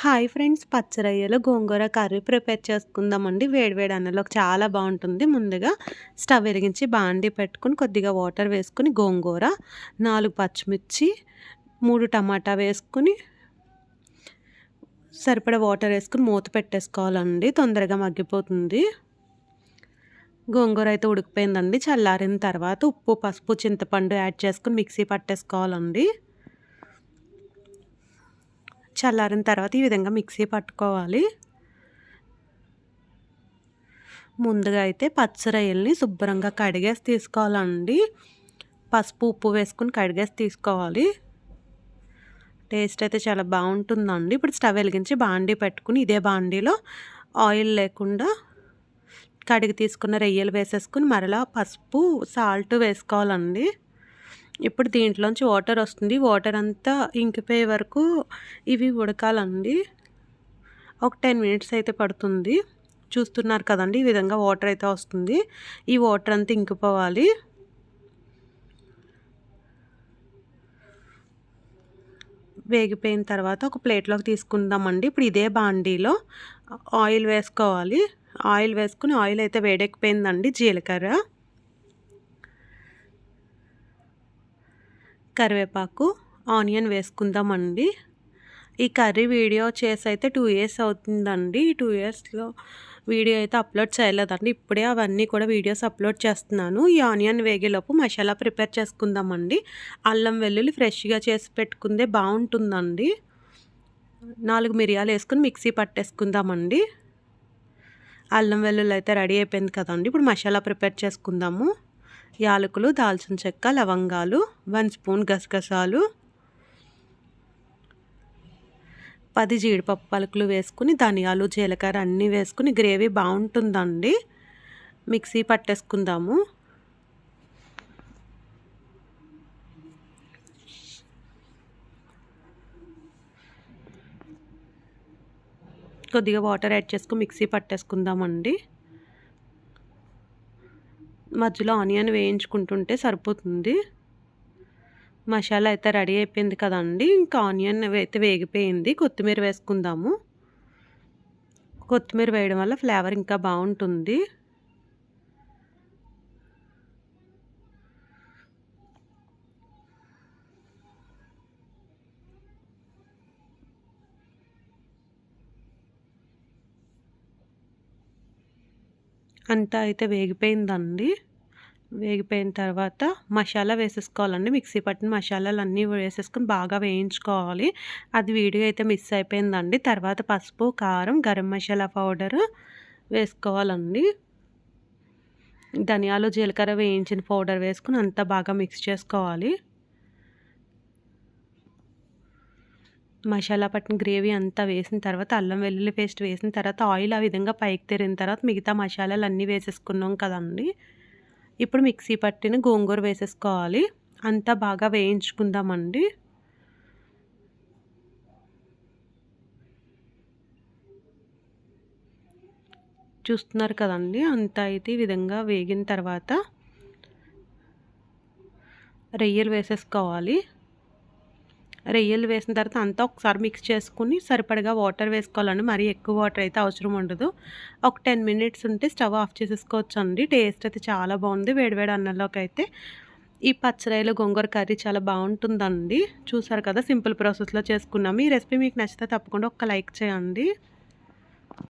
Hi friends పచ్చరయ్యలో gongura curry prepare చేసుకుందామండి. వేడివేడి అన్నలోకి చాలా బాగుంటుంది. ముందుగా స్టవ్ వెలిగించి బాండి పెట్టుకుని కొద్దిగా వాటర్ వేసుకుని గోంగూర నాలుగు పచ్చిమిర్చి మూడు టమాటా వేసుకుని సరిపడా వాటర్ వేసుకుని మూత పెట్టేసుకోవాలండి. తొందరగా మగ్గిపోతుంది. గోంగూర అయితే ఉడికిపోయిందండి. చల్లారిన తర్వాత ఉప్పు పసుపు చింతపండు యాడ్ చేసుకుని మిక్సీ పట్టేసుకోవాలండి. చల్లారిన తర్వాత ఈ విధంగా మిక్సీ పట్టుకోవాలి. ముందుగా అయితే పచ్చరయ్యల్ని శుభ్రంగా కడిగేసి తీసుకోవాలండి. పసుపు ఉప్పు వేసుకుని కడిగేసి తీసుకోవాలి. టేస్ట్ అయితే చాలా బాగుంటుందండి. ఇప్పుడు స్టవ్ వెలిగించి బాండీ పెట్టుకుని ఇదే బాండీలో ఆయిల్ లేకుండా కడిగి తీసుకున్న రొయ్యలు వేసేసుకుని మరలా పసుపు సాల్ట్ వేసుకోవాలండి. ఇప్పుడు దీంట్లోంచి వాటర్ వస్తుంది. వాటర్ అంతా ఇంకిపోయే వరకు ఇవి ఉడకాలండి. ఒక టెన్ మినిట్స్ అయితే పడుతుంది. చూస్తున్నారు కదండి ఈ విధంగా వాటర్ అయితే వస్తుంది. ఈ వాటర్ అంతా ఇంకిపోవాలి. వేగిపోయిన తర్వాత ఒక ప్లేట్లోకి తీసుకుందామండి. ఇప్పుడు ఇదే బాండీలో ఆయిల్ వేసుకోవాలి. ఆయిల్ వేసుకుని ఆయిల్ అయితే వేడెక్కిపోయిందండి జీలకర్ర. కరివేపాకు ఆనియన్ వేసుకుందామండి. ఈ కర్రీ వీడియో చేసి అయితే టూ ఇయర్స్ అవుతుందండి. ఈ టూ ఇయర్స్లో వీడియో అయితే అప్లోడ్ చేయలేదండి. ఇప్పుడే అవన్నీ కూడా వీడియోస్ అప్లోడ్ చేస్తున్నాను. ఈ ఆనియన్ వేగేలోపు మసాలా ప్రిపేర్ చేసుకుందామండి. అల్లం వెల్లుల్లి ఫ్రెష్గా చేసి పెట్టుకుందే బాగుంటుందండి. నాలుగు మిరియాలు వేసుకుని మిక్సీ పట్టేసుకుందామండి. అల్లం వెల్లుల్లి అయితే రెడీ అయిపోయింది కదండి. ఇప్పుడు మసాలా ప్రిపేర్ చేసుకుందాము. యాలకులు దాల్చిన చెక్క లవంగాలు వన్ స్పూన్ గసగసాలు పది జీడిపప్పు పలుకులు వేసుకుని ధనియాలు జీలకర్ర అన్నీ వేసుకుని గ్రేవీ బాగుంటుందండి. మిక్సీ పట్టేసుకుందాము. కొద్దిగా వాటర్ యాడ్ చేసుకుని మిక్సీ పట్టేసుకుందామండి. మధ్యలో ఆనియన్ వేయించుకుంటుంటే సరిపోతుంది. మసాలా అయితే రెడీ అయిపోయింది కదండి. ఇంకా ఆనియన్ అయితే వేగిపోయింది. కొత్తిమీర వేసుకుందాము. కొత్తిమీర వేయడం వల్ల ఫ్లేవర్ ఇంకా బాగుంటుంది. అంతా అయితే వేగిపోయిందండి. వేగిపోయిన తర్వాత మసాలా వేసేసుకోవాలండి. మిక్సీ పట్టిన మసాలాలు అన్నీ వేసేసుకొని బాగా వేయించుకోవాలి. అది వీడియో అయితే మిస్ అయిపోయిందండి. తర్వాత పసుపు కారం గరం మసాలా పౌడర్ వేసుకోవాలండి. ధనియాలు జీలకర్ర వేయించిన పౌడర్ వేసుకుని అంతా బాగా మిక్స్ చేసుకోవాలి. మసాలా పట్టిన గ్రేవీ అంతా వేసిన తర్వాత అల్లం వెల్లుల్లి పేస్ట్ వేసిన తర్వాత ఆయిల్ ఆ విధంగా పైకి తెరిన తర్వాత మిగతా మసాలాలు అన్నీ వేసేసుకున్నాం కదండి. ఇప్పుడు మిక్సీ పట్టిన గోంగూర వేసేసుకోవాలి. అంతా బాగా వేయించుకుందామండి. చూస్తున్నారు కదండి అంతా అయితే ఈ విధంగా వేగిన తర్వాత రొయ్యలు వేసేసుకోవాలి. రొయ్యలు వేసిన తర్వాత అంతా ఒకసారి మిక్స్ చేసుకుని సరిపడగా వాటర్ వేసుకోవాలండి. మరీ ఎక్కువ వాటర్ అయితే అవసరం ఉండదు. ఒక టెన్ మినిట్స్ ఉంటే స్టవ్ ఆఫ్ చేసేసుకోవచ్చు అండి టేస్ట్ అయితే చాలా బాగుంది. వేడివేడి అన్నంలోకి అయితే. ఈ పచ్చరాయలు గోంగూర కర్రీ చాలా బాగుంటుందండి. చూసారు కదా సింపుల్ ప్రాసెస్లో చేసుకున్నాము. ఈ రెసిపీ మీకు నచ్చితే తప్పకుండా ఒక లైక్ చేయండి.